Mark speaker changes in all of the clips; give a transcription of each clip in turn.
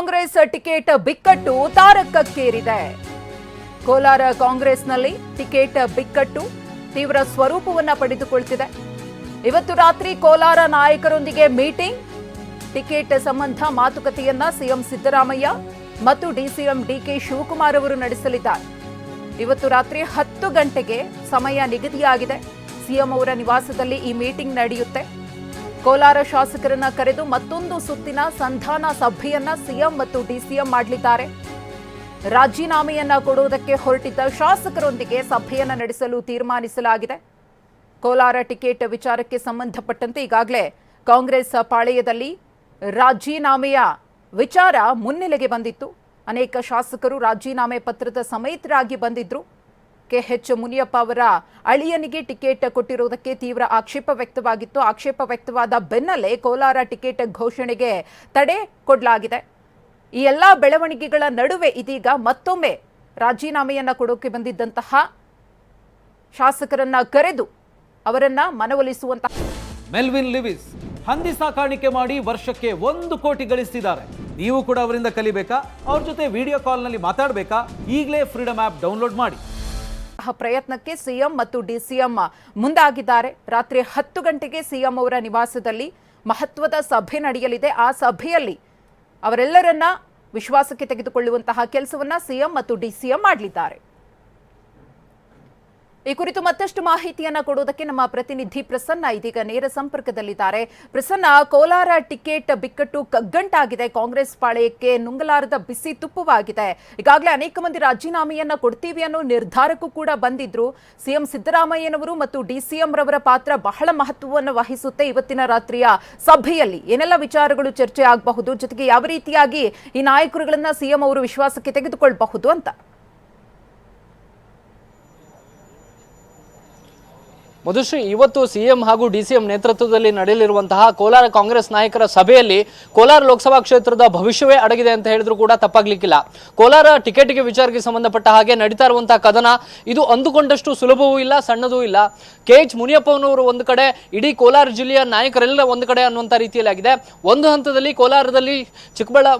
Speaker 1: Congress ticket ಬಿಕ್ಕಟ್ಟು ತಾರಕಕ್ಕೇರಿದೆ. ಕೋಲಾರ ಕಾಂಗ್ರೆಸ್ನಲ್ಲಿ ticket ಬಿಕ್ಕಟ್ಟು ತೀವ್ರ ಸ್ವರೂಪವನ್ನು ಪಡೆದುಕೊಳ್ತಿದೆ. ಇವತ್ತು ರಾತ್ರಿ ಕೋಲಾರ ನಾಯಕರೊಂದಿಗೆ ಮೀಟಿಂಗ್. ಟಿಕೆಟ್ ಸಂಬಂಧ ಮಾತುಕತೆಯನ್ನ ಸಿಎಂ ಸಿದ್ದರಾಮಯ್ಯ ಮತ್ತು ಡಿಸಿಎಂ ಡಿಕೆ ಶಿವಕುಮಾರ್ ಅವರು ನಡೆಸಲಿದ್ದಾರೆ. ಇವತ್ತು ರಾತ್ರಿ ಹತ್ತು ಗಂಟೆಗೆ ಸಮಯ ನಿಗದಿಯಾಗಿದೆ. ಸಿಎಂ ಅವರ ನಿವಾಸದಲ್ಲಿ ಈ ಮೀಟಿಂಗ್ ನಡೆಯುತ್ತೆ. ಕೋಲಾರ ಶಾಸಕರನ್ನ ಕರೆದು ಮತ್ತೊಂದು ಸುತ್ತಿನ ಸಂಧಾನ ಸಭೆಯನ್ನ ಸಿಎಂ ಮತ್ತು ಡಿಸಿಎಂ ಮಾಡಲಿದ್ದಾರೆ. ರಾಜೀನಾಮೆಯನ್ನ ಕೊಡುವುದಕ್ಕೆ ಹೊರಟಿದ್ದ ಶಾಸಕರೊಂದಿಗೆ ಸಭೆಯನ್ನ ನಡೆಸಲು ತೀರ್ಮಾನಿಸಲಾಗಿದೆ. ಕೋಲಾರ ಟಿಕೆಟ್ ವಿಚಾರಕ್ಕೆ ಸಂಬಂಧಪಟ್ಟಂತೆ ಈಗಾಗಲೇ ಕಾಂಗ್ರೆಸ್ ಪಾಳೆಯದಲ್ಲಿ ರಾಜೀನಾಮೆಯ ವಿಚಾರ ಮುನ್ನೆಲೆಗೆ ಬಂದಿತ್ತು. ಅನೇಕ ಶಾಸಕರು ರಾಜೀನಾಮೆ ಪತ್ರದ ಸಮೇತರಾಗಿ ಬಂದಿದ್ರು. ಕೆಎಚ್ ಮುನಿಯಪ್ಪ ಅವರ ಅಳಿಯನಿಗೆ ಟಿಕೆಟ್ ಕೊಟ್ಟಿರುವುದಕ್ಕೆ ತೀವ್ರ ಆಕ್ಷೇಪ ವ್ಯಕ್ತವಾಗಿತ್ತು. ಆಕ್ಷೇಪ ವ್ಯಕ್ತವಾದ ಬೆನ್ನಲ್ಲೇ ಕೋಲಾರ ಟಿಕೆಟ್ ಘೋಷಣೆಗೆ ತಡೆ ಕೊಡಲಾಗಿದೆ. ಈ ಎಲ್ಲ ಬೆಳವಣಿಗೆಗಳ ನಡುವೆ ಇದೀಗ ಮತ್ತೊಮ್ಮೆ ರಾಜೀನಾಮೆಯನ್ನ ಕೊಡೋಕೆ ಬಂದಿದ್ದಂತಹ ಶಾಸಕರನ್ನ ಕರೆದು ಅವರನ್ನ ಮನವೊಲಿಸುವಂತಹ
Speaker 2: ಮೆಲ್ವಿನ್ ಲಿವಿಸ್ ಹಂದಿ ಸಾಕಾಣಿಕೆ ಮಾಡಿ ವರ್ಷಕ್ಕೆ ಒಂದು ಕೋಟಿ ಗಳಿಸ್ತಿದ್ದಾರೆ ನೀವು ಕೂಡ ಅವರಿಂದ ಕಲಿಬೇಕಾ? ಅವ್ರ ಜೊತೆ ವಿಡಿಯೋ ಕಾಲ್ನಲ್ಲಿ ಮಾತಾಡಬೇಕಾ? ಈಗಲೇ ಫ್ರೀಡಮ್ ಆ್ಯಪ್ ಡೌನ್ಲೋಡ್ ಮಾಡಿ.
Speaker 1: ಪ್ರಯತ್ನಕ್ಕೆ ಸಿಎಂ ಮತ್ತು ಡಿಸಿಎಂ ಮುಂದಾಗಿದ್ದಾರೆ. ರಾತ್ರಿ ಹತ್ತು ಗಂಟೆಗೆ ಸಿಎಂ ಅವರ ನಿವಾಸದಲ್ಲಿ ಮಹತ್ವದ ಸಭೆ ನಡೆಯಲಿದೆ. ಆ ಸಭೆಯಲ್ಲಿ ಅವರೆಲ್ಲರನ್ನ ವಿಶ್ವಾಸಕ್ಕೆ ತೆಗೆದುಕೊಳ್ಳುವಂತಹ ಕೆಲಸವನ್ನ ಸಿಎಂ ಮತ್ತು ಡಿಸಿಎಂ ಮಾಡಲಿದ್ದಾರೆ. ಈ ಕುರಿತು ಮತ್ತಷ್ಟು ಮಾಹಿತಿಯನ್ನ ಕೊಡುವುದಕ್ಕೆ ನಮ್ಮ ಪ್ರತಿನಿಧಿ ಪ್ರಸನ್ನ ಇದೀಗ ನೇರ ಸಂಪರ್ಕದಲ್ಲಿದ್ದಾರೆ. ಪ್ರಸನ್ನ, ಕೋಲಾರ ಟಿಕೆಟ್ ಬಿಕ್ಕಟ್ಟು ಕಗ್ಗಂಟಾಗಿದೆ ಕಾಂಗ್ರೆಸ್ ಪಾಳೆಯಕ್ಕೆ ನುಂಗಲಾರದ ಬಿಸಿ ತುಪ್ಪವಾಗಿದೆ. ಈಗಾಗಲೇ ಅನೇಕ ಮಂದಿ ರಾಜೀನಾಮೆಯನ್ನ ಕೊಡ್ತೀವಿ ಅನ್ನೋ ನಿರ್ಧಾರಕ್ಕೂ ಕೂಡ ಬಂದಿದ್ರು. ಸಿಎಂ ಸಿದ್ದರಾಮಯ್ಯನವರು ಮತ್ತು ಡಿಸಿಎಂ ರವರ ಪಾತ್ರ ಬಹಳ ಮಹತ್ವವನ್ನು ವಹಿಸುತ್ತೆ ಇವತ್ತಿನ ರಾತ್ರಿಯ ಸಭೆಯಲ್ಲಿ. ಏನೆಲ್ಲ ವಿಚಾರಗಳು ಚರ್ಚೆ ಆಗಬಹುದು? ಜೊತೆಗೆ ಯಾವ ರೀತಿಯಾಗಿ ಈ ನಾಯಕರುಗಳನ್ನ ಸಿಎಂ ಅವರು ವಿಶ್ವಾಸಕ್ಕೆ ತೆಗೆದುಕೊಳ್ಳಬಹುದು ಅಂತ.
Speaker 3: ಮಧುಶ್ರೀ, ಇವತ್ತು ಸಿಎಂ ಹಾಗೂ ಡಿಸಿಎಂ ನೇತೃತ್ವದಲ್ಲಿ ನಡೆಯಲಿರುವಂತಹ ಕೋಲಾರ ಕಾಂಗ್ರೆಸ್ ನಾಯಕರ ಸಭೆಯಲ್ಲಿ ಕೋಲಾರ ಲೋಕಸಭಾ ಕ್ಷೇತ್ರದ ಭವಿಷ್ಯವೇ ಅಡಗಿದೆ ಅಂತ ಹೇಳಿದ್ರು ಕೂಡ ತಪ್ಪಾಗ್ಲಿಕ್ಕಿಲ್ಲ. ಕೋಲಾರ ಟಿಕೆಟ್ಗೆ ವಿಚಾರಕ್ಕೆ ಸಂಬಂಧಪಟ್ಟ ಹಾಗೆ ನಡೀತಾ ಇರುವಂತಹ ಕದನ, ಇದು ಅಂದುಕೊಂಡಷ್ಟು ಸುಲಭವೂ ಇಲ್ಲ, ಸಣ್ಣದೂ ಇಲ್ಲ. ಕೆ ಎಚ್ ಮುನಿಯಪ್ಪನವರು ಒಂದು ಕಡೆ, ಇಡೀ ಕೋಲಾರ ಜಿಲ್ಲೆಯ ನಾಯಕರೆಲ್ಲ ಒಂದು ಕಡೆ ಅನ್ನುವಂಥ ರೀತಿಯಲ್ಲಿ ಆಗಿದೆ ಒಂದು ಹಂತದಲ್ಲಿ ಕೋಲಾರದಲ್ಲಿ ಚಿಕ್ಕಬಳ್ಳಾ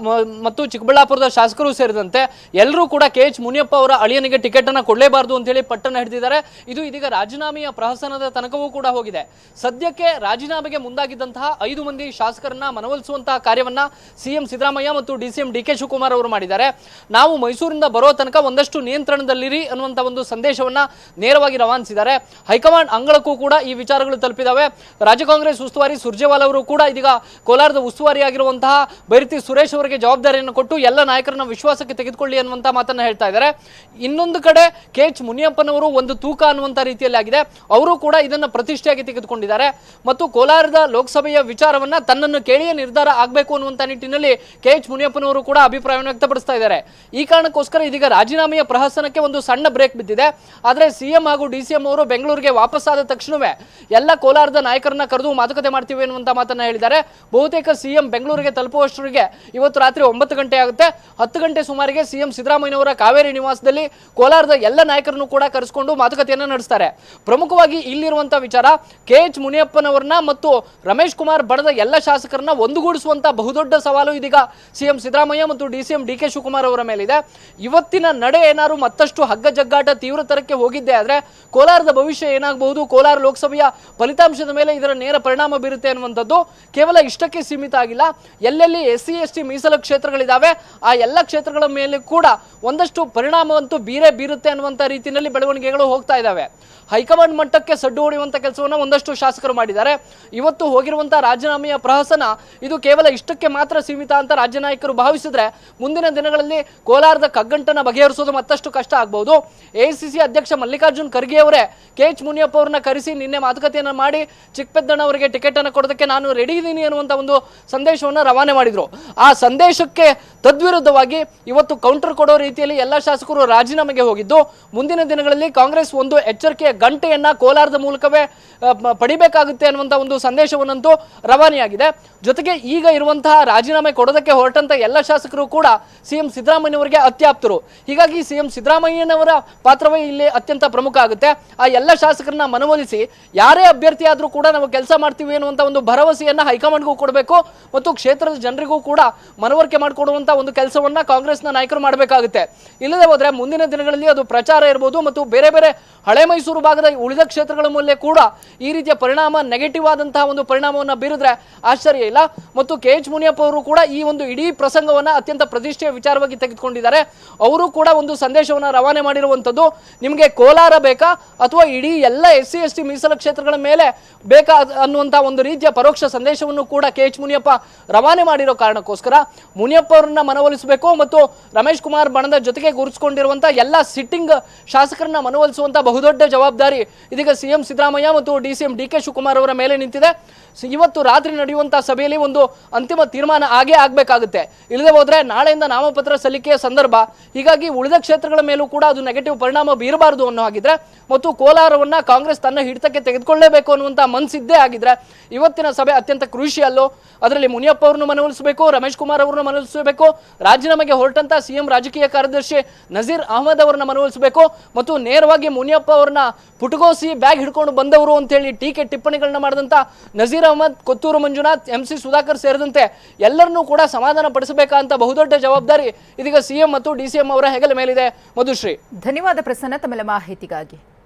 Speaker 3: ಮತ್ತು ಚಿಕ್ಕಬಳ್ಳಾಪುರದ ಶಾಸಕರು ಸೇರಿದಂತೆ ಎಲ್ಲರೂ ಕೂಡ ಕೆ ಎಚ್ ಮುನಿಯಪ್ಪ ಅವರ ಅಳಿಯನಿಗೆ ಟಿಕೆಟ್ ಅನ್ನ ಕೊಡಲೇಬಾರದು ಅಂತೇಳಿ ಪಟ್ಟಣ ಹಿಡಿದಿದ್ದಾರೆ. ಇದು ಇದೀಗ ರಾಜೀನಾಮೆಯ ಪ್ರಹಸನದ ತನಕವೂ ಕೂಡ ಹೋಗಿದೆ. ಸದ್ಯಕ್ಕೆ ರಾಜೀನಾಮೆಗೆ ಮುಂದಾಗಿದ್ದಂತಹ ಐದು ಮಂದಿ ಶಾಸಕರನ್ನ ಮನವೊಲಿಸುವಂತಹ ಕಾರ್ಯವನ್ನ ಸಿಎಂ ಸಿದ್ದರಾಮಯ್ಯ ಮತ್ತು ಡಿಸಿಎಂ ಡಿ ಕೆ ಶಿವಕುಮಾರ್ ಅವರು ಮಾಡಿದ್ದಾರೆ. ನಾವು ಮೈಸೂರಿಂದ ಬರೋ ತನಕ ಒಂದಷ್ಟು ನಿಯಂತ್ರಣದಲ್ಲಿರಿ ಅನ್ನುವಂಥ ಒಂದು ಸಂದೇಶವನ್ನ ನೇರವಾಗಿ ರವಾನಿಸಿದ್ದಾರೆ. ಹೈಕಮಾಂಡ್ ಅಂಗಳಕ್ಕೂ ಕೂಡ ಈ ವಿಚಾರಗಳು ತಲುಪಿದಾವೆ. ರಾಜ್ಯ ಕಾಂಗ್ರೆಸ್ ಉಸ್ತುವಾರಿ ಸುರ್ಜೇವಾಲ್ ಅವರು ಕೂಡ ಇದೀಗ ಕೋಲಾರದ ಉಸ್ತುವಾರಿ ಆಗಿರುವಂತಹ ಬೈರತಿ ಸುರೇಶ್ ಅವರಿಗೆ ಜವಾಬ್ದಾರಿಯನ್ನು ಕೊಟ್ಟು ಎಲ್ಲ ನಾಯಕರನ್ನ ವಿಶ್ವಾಸಕ್ಕೆ ತೆಗೆದುಕೊಳ್ಳಿ ಅನ್ನುವಂಥ ಮಾತನ್ನ ಹೇಳ್ತಾ ಇದ್ದಾರೆ. ಇನ್ನೊಂದು ಕಡೆ ಕೆ ಎಚ್ ಮುನಿಯಪ್ಪನವರು ಒಂದು ತೂಕ ಅನ್ನುವಂಥ ರೀತಿಯಲ್ಲಿ ಆಗಿದೆ ಅವರು ಕೂಡ ಇದನ್ನು ಪ್ರತಿಷ್ಠೆಯಾಗಿ ತೆಗೆದುಕೊಂಡಿದ್ದಾರೆ. ಮತ್ತು ಕೋಲಾರದ ಲೋಕಸಭೆಯ ವಿಚಾರವನ್ನ ತನ್ನನ್ನು ಕೇಳಿಯೇ ನಿರ್ಧಾರ ಆಗಬೇಕು ಅನ್ನುವಂಥ ನಿಟ್ಟಿನಲ್ಲಿ ಕೆ ಎಚ್ ಮುನಿಯಪ್ಪನವರು ಕೂಡ ಅಭಿಪ್ರಾಯವನ್ನು ವ್ಯಕ್ತಪಡಿಸ್ತಾ ಇದ್ದಾರೆ. ಈ ಕಾರಣಕ್ಕೋಸ್ಕರ ಇದೀಗ ರಾಜೀನಾಮೆಯ ಪ್ರಹಸನಕ್ಕೆ ಒಂದು ಸಣ್ಣ ಬ್ರೇಕ್ ಬಿದ್ದಿದೆ. ಆದರೆ ಸಿಎಂ ಹಾಗೂ ಡಿ ಅವರು ಬೆಂಗಳೂರಿಗೆ ವಾಪಸ್ಸಾದ ತಕ್ಷಣವೇ ಎಲ್ಲ ಕೋಲಾರದ ನಾಯಕರನ್ನ ಕರೆದು ಮಾತುಕತೆ ಮಾಡ್ತೀವಿ ಅನ್ನುವಂಥ ಮಾತನ್ನ ಹೇಳಿದ್ದಾರೆ. ಬಹುತೇಕ ಸಿಎಂ ಬೆಂಗಳೂರಿಗೆ ತಲುಪುವಷ್ಟರಿಗೆ ಇವತ್ತು ರಾತ್ರಿ ಒಂಬತ್ತು ಗಂಟೆ ಆಗುತ್ತೆ. ಹತ್ತು ಗಂಟೆ ಸುಮಾರಿಗೆ ಸಿಎಂ ಸಿದ್ದರಾಮಯ್ಯನವರ ಕಾವೇರಿ ನಿವಾಸದಲ್ಲಿ ಕೋಲಾರದ ಎಲ್ಲ ನಾಯಕರನ್ನು ಕೂಡ ಕರೆಸಿಕೊಂಡು ಮಾತುಕತೆಯನ್ನು ನಡೆಸ್ತಾರೆ. ಪ್ರಮುಖವಾಗಿ ಇಲ್ಲಿರುವಂಥ ವಿಚಾರ. ಕೆ ಎಚ್ ಮುನಿಯಪ್ಪನವರನ್ನ ಮತ್ತು ರಮೇಶ್ ಕುಮಾರ್ ಬಡದ ಎಲ್ಲ ಶಾಸಕರನ್ನ ಒಂದುಗೂಡಿಸುವಂಥ ಬಹುದೊಡ್ಡ ಸವಾಲು ಇದೀಗ ಸಿಎಂ ಸಿದ್ದರಾಮಯ್ಯ ಮತ್ತು D C M D K Shivakumar ಅವರ ಮೇಲಿದೆ. ಇವತ್ತಿನ ನಡೆ ಏನಾದ್ರು ಮತ್ತಷ್ಟು ಹಗ್ಗ ಜಗ್ಗಾಟ ತೀವ್ರತರಕ್ಕೆ ಹೋಗಿದ್ದೆ ಆದ್ರೆ ಕೋಲಾರದ ಭವಿಷ್ಯ ಏನಾಗಬಹುದು, ಕೋಲಾರ ಲೋಕಸಭೆಯ ಫಲಿತಾಂಶದ ಮೇಲೆ ಇದರ ನೇರ ಪರಿಣಾಮ ಬೀರುತ್ತೆ ಅನ್ನುವಂಥದ್ದು ಕೇವಲ ಇಷ್ಟಕ್ಕೆ ಸೀಮಿತ ಆಗಿಲ್ಲ. ಎಲ್ಲೆಲ್ಲಿ ಎಸ್ ಸಿ ಎಸ್ ಟಿ ಮೀಸಲು ಕ್ಷೇತ್ರಗಳಿದಾವೆ, ಆ ಎಲ್ಲ ಕ್ಷೇತ್ರಗಳ ಮೇಲೆ ಕೂಡ ಒಂದಷ್ಟು ಪರಿಣಾಮವಂತೂ ಬೀರೇ ಬೀರುತ್ತೆ ಅನ್ನುವಂಥ ರೀತಿಯಲ್ಲಿ ಬೆಳವಣಿಗೆಗಳು ಹೋಗ್ತಾ ಇದ್ದಾವೆ ಹೈಕಮಾಂಡ್ ಮಟ್ಟಕ್ಕೆ ಸಡ್ಡು ಹೊಡೆಯುವಂಥ ಕೆಲಸವನ್ನು ಒಂದಷ್ಟು ಶಾಸಕರು ಮಾಡಿದ್ದಾರೆ. ಇವತ್ತು ಹೋಗಿರುವಂಥ ರಾಜೀನಾಮೆಯ ಪ್ರಹಸನ ಇದು ಕೇವಲ ಇಷ್ಟಕ್ಕೆ ಮಾತ್ರ ಸೀಮಿತ ಅಂತ ರಾಜ್ಯ ನಾಯಕರು ಭಾವಿಸಿದ್ರೆ ಮುಂದಿನ ದಿನಗಳಲ್ಲಿ ಕೋಲಾರದ ಕಗ್ಗಂಟನ್ನು ಬಗೆಹರಿಸೋದು ಮತ್ತಷ್ಟು ಕಷ್ಟ ಆಗಬಹುದು ಎಐಸಿಸಿ ಅಧ್ಯಕ್ಷ ಮಲ್ಲಿಕಾರ್ಜುನ್ ಖರ್ಗೆ ಅವರೇ ಕೆ ಎಚ್ ಮುನಿಯಪ್ಪ ಅವರನ್ನ ಕರೆಸಿ ನಿನ್ನೆ ಮಾತುಕತೆಯನ್ನು ಮಾಡಿ ಚಿಕ್ಕಪೆದ್ದಣ್ಣ ಅವರಿಗೆ ಟಿಕೆಟ್ ಅನ್ನು ಕೊಡೋದಕ್ಕೆ ನಾನು ರೆಡಿ ಇದ್ದೀನಿ ಅನ್ನುವಂಥ ಒಂದು ಸಂದೇಶವನ್ನು ರವಾನೆ ಮಾಡಿದ್ರು. ಆ ಸಂದೇಶಕ್ಕೆ ತದ್ವಿರುದ್ಧವಾಗಿ ಇವತ್ತು ಕೌಂಟರ್ ಕೊಡೋ ರೀತಿಯಲ್ಲಿ ಎಲ್ಲ ಶಾಸಕರು ರಾಜೀನಾಮೆಗೆ ಹೋಗಿದ್ದು. ಮುಂದಿನ ದಿನಗಳಲ್ಲಿ ಕಾಂಗ್ರೆಸ್ ಒಂದು ಎಚ್ಚರಿಕೆಯ ಗಂಟೆಯನ್ನ ಕೋಲಾರದ ಕೋಲಾರದ ಮೂಲಕವೇ ಪಡಿಬೇಕಾಗುತ್ತೆ ಅನ್ನುವಂಥ ಒಂದು ಸಂದೇಶವನ್ನಂತೂ ರವಾನೆಯಾಗಿದೆ. ಜೊತೆಗೆ ಈಗ ಇರುವಂತಹ ರಾಜೀನಾಮೆ ಕೊಡೋದಕ್ಕೆ ಹೊರಟಂತ ಎಲ್ಲ ಶಾಸಕರು ಕೂಡ ಸಿಎಂ ಸಿದ್ದರಾಮಯ್ಯನವರಿಗೆ ಅತ್ಯಾಪ್ತರು. ಹೀಗಾಗಿ ಸಿಎಂ ಸಿದ್ದರಾಮಯ್ಯನವರ ಪಾತ್ರವೇ ಇಲ್ಲಿ ಅತ್ಯಂತ ಪ್ರಮುಖ ಆಗುತ್ತೆ. ಆ ಎಲ್ಲ ಶಾಸಕರನ್ನ ಮನವೊಲಿಸಿ ಯಾರೇ ಅಭ್ಯರ್ಥಿ ಆದರೂ ಕೂಡ ನಾವು ಕೆಲಸ ಮಾಡ್ತೀವಿ ಅನ್ನುವಂಥ ಒಂದು ಭರವಸೆಯನ್ನ ಹೈಕಮಾಂಡ್ಗೂ ಕೊಡಬೇಕು ಮತ್ತು ಕ್ಷೇತ್ರದ ಜನರಿಗೂ ಕೂಡ ಮನವರಿಕೆ ಮಾಡಿಕೊಡುವಂಥ ಒಂದು ಕೆಲಸವನ್ನ ಕಾಂಗ್ರೆಸ್ನ ನಾಯಕರು ಮಾಡಬೇಕಾಗುತ್ತೆ. ಇಲ್ಲದೆ ಹೋದ್ರೆ ಮುಂದಿನ ದಿನಗಳಲ್ಲಿ ಅದು ಪ್ರಚಾರ ಇರ್ಬೋದು ಮತ್ತು ಬೇರೆ ಬೇರೆ ಹಳೆ ಮೈಸೂರು ಭಾಗದ ಉಳಿದ ಕ್ಷೇತ್ರಗಳ ಮೇಲೆ ಕೂಡ ಈ ರೀತಿಯ ಪರಿಣಾಮ ನೆಗೆಟಿವ್ ಆದಂತಹ ಒಂದು ಪರಿಣಾಮವನ್ನು ಬೀರಿದ್ರೆ ಆಶ್ಚರ್ಯ ಇಲ್ಲ. ಮತ್ತು ಕೆ ಎಚ್ ಮುನಿಯಪ್ಪ ಅವರು ಕೂಡ ಈ ಒಂದು ಇಡೀ ಪ್ರಸಂಗವನ್ನ ಅತ್ಯಂತ ಪ್ರತಿಷ್ಠೆಯ ವಿಚಾರವಾಗಿ ತೆಗೆದುಕೊಂಡಿದ್ದಾರೆ. ಅವರು ಕೂಡ ಒಂದು ಸಂದೇಶವನ್ನ ರವಾನೆ ಮಾಡಿರುವಂತದ್ದು ನಿಮಗೆ ಕೋಲಾರ ಬೇಕಾ? ಅಥವಾ ಇಡೀ ಎಲ್ಲ ಎಸ್ ಸಿ ಎಸ್ ಟಿ ಮೀಸಲು ಕ್ಷೇತ್ರಗಳ ಮೇಲೆ ಬೇಕಾ ಅನ್ನುವಂಥ ಒಂದು ರೀತಿಯ ಪರೋಕ್ಷ ಸಂದೇಶವನ್ನು ಕೂಡ ಕೆ ಎಚ್ ಮುನಿಯಪ್ಪ ರವಾನೆ ಮಾಡಿರೋ ಕಾರಣಕ್ಕೋಸ್ಕರ ಮುನಿಯಪ್ಪ ಅವರನ್ನ ಮನವೊಲಿಸಬೇಕು ಮತ್ತು ರಮೇಶ್ ಕುಮಾರ್ ಬಣದ ಜೊತೆಗೆ ಗುರುಸ್ಕೊಂಡಿರುವಂತಹ ಎಲ್ಲ ಸಿಟ್ಟಿಂಗ್ ಶಾಸಕರನ್ನ ಮನವೊಲಿಸುವಂತಹ ಬಹುದೊಡ್ಡ ಜವಾಬ್ದಾರಿ ಇದೀಗ ಸಿಎಂ ಸಿದ್ದರಾಮಯ್ಯ ಮತ್ತು D C M D K Shivakumar ಅವರ ಮೇಲೆ ನಿಂತಿದೆ. ಇವತ್ತು ರಾತ್ರಿ ನಡೆಯುವಂತಹ ಸಭೆಯಲ್ಲಿ ಒಂದು ಅಂತಿಮ ತೀರ್ಮಾನ ಆಗೇ ಆಗಬೇಕಾಗುತ್ತೆ. ಇಲ್ಲದೆ ಹೋದ್ರೆ ನಾಳೆಯಿಂದ ನಾಮಪತ್ರ ಸಲ್ಲಿಕೆಯ ಸಂದರ್ಭ, ಹೀಗಾಗಿ ಉಳಿದ ಕ್ಷೇತ್ರಗಳ ಮೇಲೂ ಕೂಡ ಅದು ನೆಗೆಟಿವ್ ಪರಿಣಾಮ ಬೀರಬಾರದು ಅನ್ನೋ ಹಾಗಿದ್ರೆ, ಮತ್ತು ಕೋಲಾರವನ್ನ ಕಾಂಗ್ರೆಸ್ ತನ್ನ ಹಿಡಿತಕ್ಕೆ ತೆಗೆದುಕೊಳ್ಳಲೇಬೇಕು ಅನ್ನುವಂತಹ ಮನಸ್ಸಿದ್ದೇ ಆಗಿದ್ರೆ, ಇವತ್ತಿನ ಸಭೆ ಅತ್ಯಂತ ಕೃಷಿಯಲ್ಲೋ ಅದರಲ್ಲಿ ಮುನಿಯಪ್ಪ ಅವರನ್ನು ಮನವೊಲಿಸಬೇಕು ರಮೇಶ್ ಕುಮಾರ್ ಅವರನ್ನು ಮನವೊಲಿಸಬೇಕು ರಾಜೀನಾಮೆಗೆ ಹೊರಟಂತ ಸಿಎಂ ರಾಜಕೀಯ ಕಾರ್ಯದರ್ಶಿ ನಜೀರ್ ಅಹಮದ್ ಅವರನ್ನ ಮನವೊಲಿಸಬೇಕು ಮತ್ತು ನೇರವಾಗಿ ಮುನಿಯಪ್ಪ ಅವರನ್ನ ಪುಟಗೋಸಿ ಬ್ಯಾಗ್ ಹಿಡ್ಕೊಂಡು ಬಂದವರು ಅಂತೇಳಿ ಟೀಕೆ ಟಿಪ್ಪಣಿಗಳನ್ನ ಮಾಡಿದಂತ ನಜೀರ್ ಅಹಮದ್, ಕೊತ್ತೂರು ಮಂಜುನಾಥ್, ಎಂ ಸಿ ಸುಧಾಕರ್ ಸೇರಿದಂತೆ ಎಲ್ಲರನ್ನೂ ಕೂಡ ಸಮಾಧಾನ ಪಡಿಸಬೇಕಂತ ಬಹುದೊಡ್ಡ ಜವಾಬ್ದಾರಿ ಇದೀಗ ಸಿಎಂ ಮತ್ತು ಡಿ ಸಿ ಎಂ ಅವರ ಹೆಗಲ ಮೇಲಿದೆ. ಮಧುಶ್ರೀ.
Speaker 1: ಧನ್ಯವಾದ ಪ್ರಸನ್ನ, ತಮ್ಮೆಲ್ಲ ಮಾಹಿತಿಗಾಗಿ.